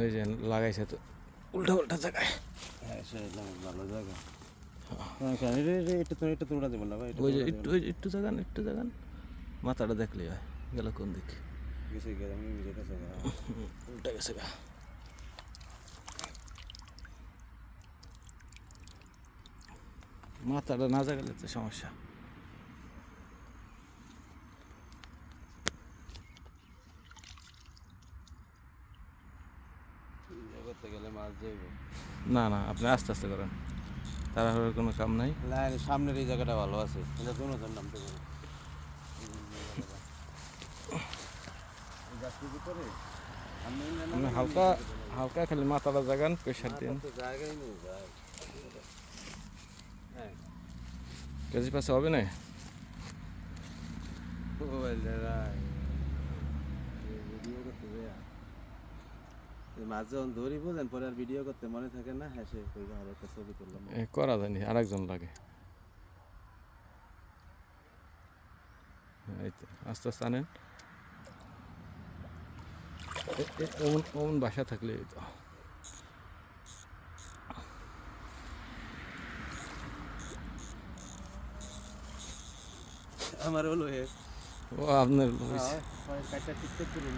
ওই যে লাগাইছে তো। উল্টা উল্টা জায়গায়। হ্যাঁ ভালো জায়গা। ওই যে একটু একটু জাগান একটু জাগান। মাথাটা দেখলেই হয় গেল কোন দিক? উল্টা গেছে গা। মাথাটা না জাগালে তো সমস্যা। করতে গেলে মাছ যাইব না না আপনি আস্তে আস্তে করেন। তাড়াহুড়োর কোনো কাম নাই। না সামনের এই জায়গাটা ভালো আছে। এটা কোনো জন নামতে পারে হালকা হালকা খালি মাথাটা জাগান প্রেশার দিন। হ্যাঁ। কেজি পাশে হবে না? ভিডিও করতে মাঝে যখন ধরি বোঝেন পরে আর ভিডিও করতে মনে থাকে না হ্যাঁ সে ভালো একটা ছবি তুললাম। এ করা যায়নি আরেকজন লাগে। হ্যাঁ, আস্তে আস্তে আনেন। অমন অমন বাসা থাকলে তো। আমার হলো ও আপনার হইছে। কাজটা ঠিকঠাক করুন।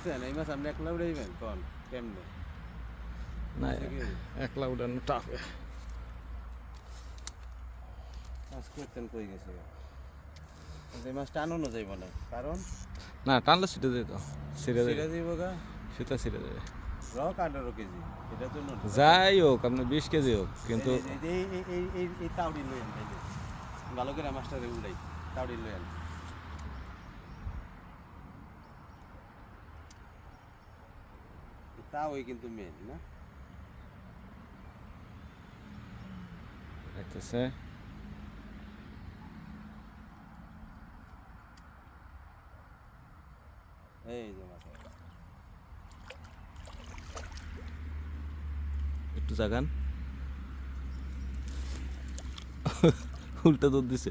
বুঝছেন এই মাছ আপনি একলা উড়াইবেন কন কেমনে না? একলা উঠানো টাফ মাছ করতেন কই গেছে এই মাছ টানানো যাইব না কারণ না টানলে ছিটে যেত ছিঁড়ে দিব গা সেটা ছিঁড়ে যাবে রক আঠারো কেজি এটা তো যাই হোক আপনার বিশ কেজি হোক কিন্তু এই- এই- এই লইয়েন ভালো করে মাছটারে উড়াই তাওড়ি লইয়েন তাওই কিন্তু মেন না দেখতেছে এই যে মাছ একটু জাগান উল্টা দুধ দিছে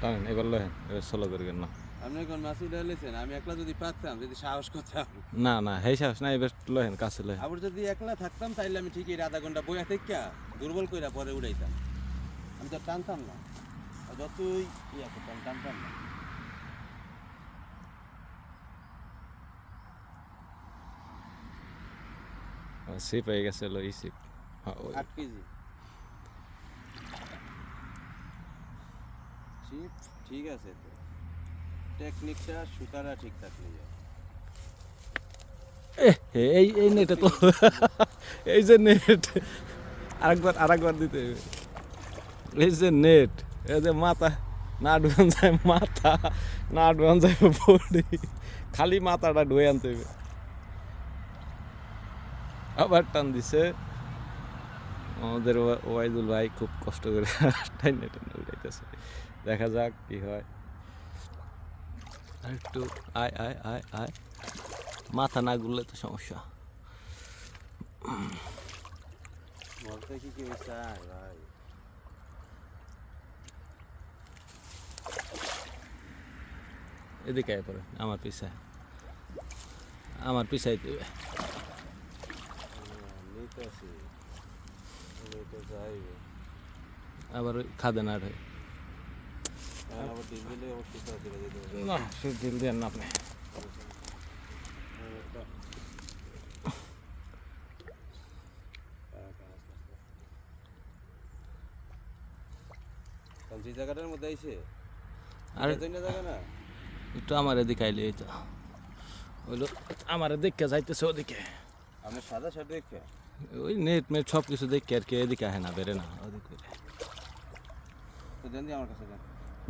জানেন এবার লহেন এবার সোলো করবেন না? আপনি মাছ উঠে লেছেন আমি একলা যদি পারতাম যদি সাহস করতাম। না না হেই সাহস না এবার লহেন কাছে লহেন আবার যদি একলা থাকতাম তাইলে আমি ঠিকই আধা ঘণ্টা বইয়া থেকে দুর্বল কইরা পরে উড়াইতাম। আমি তো টানতাম না। যতই ইয়া করতাম টানতাম না। সিপ হয়ে গেছে লো ই সিপ হ্যাঁ আট কেজি। ঠিক ঠিক আছে তো। টেকনিকটা সুতারা ঠিক থাকলে যায় এই এই নেটে তো। এই যে নেট আরেকবার আরেকবার দিতে হবে। এই যে নেট এই যে মাথা। না ডুয়ান যায় মাথা না ডুয়ান যায় বডি খালি মাথাটা ডুয়ে আনতে হবে। আবার টান দিছে। আমাদের ওয়া- ওয়াইদুল ভাই খুব কষ্ট করে টাইনে টাইনে উঠাইতেছে দেখা যাক কি হয়। আর একটু আয় আয় আয় আয়। মাথা না ঘুরলে তো সমস্যা। বলতে কি ভাই। এদিকে আয় পরে আমার পিছায় আমার পিছাই দেবে। নিতে আবার ওই খাদে না না সে দিল দেন না আপনি। যে জায়গাটার মধ্যে আইছে? আর জায়গা না? একটু আমার এদিকে আইলে এই তো হইল আমার দেখে যাইতেছে ওদিকে। আমি সাদা শার্ট দেখে ওই নেট মেট সব কিছু দেখে আর কি এদিকে আহে না বেরে না ওদিক করে। তো দেন দিয়ে আমার কাছে দেন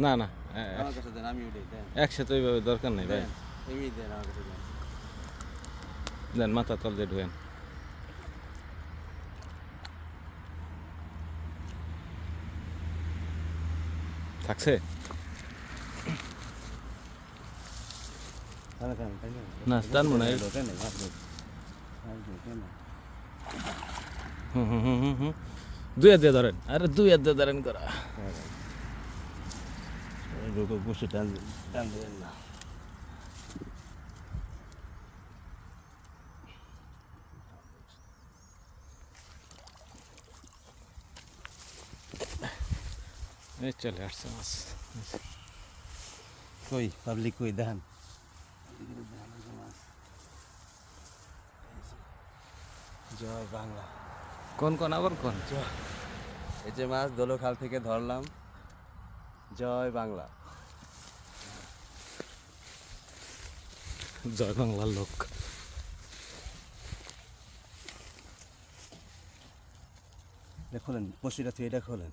না না এ- আমার কাছে দেন আমি উঠে দেন একসাথে ওইভাবে দরকার নেই ভাই দেন এমনি দেন আমার কাছে দেন দেন মাথা তল দিয়ে ঢুকেন থাকছে তাহলে কেন তাই না না টানবো না দুই হাত দিয়ে ধরেন। আরে দুই হাত দিয়ে ধরেন করা। এই বসে টান টান দেবেন না। চলে আসছে মাছ। কই পাবলিক কই দেখান। জয় বাংলা। কোন কোন আবার কোন? এই যে মাছ দোলখাল থেকে ধরলাম। জয় বাংলা। জয় বাংলার লোক। দেখলেন পশুরা তুই থেকে এটা খোলেন?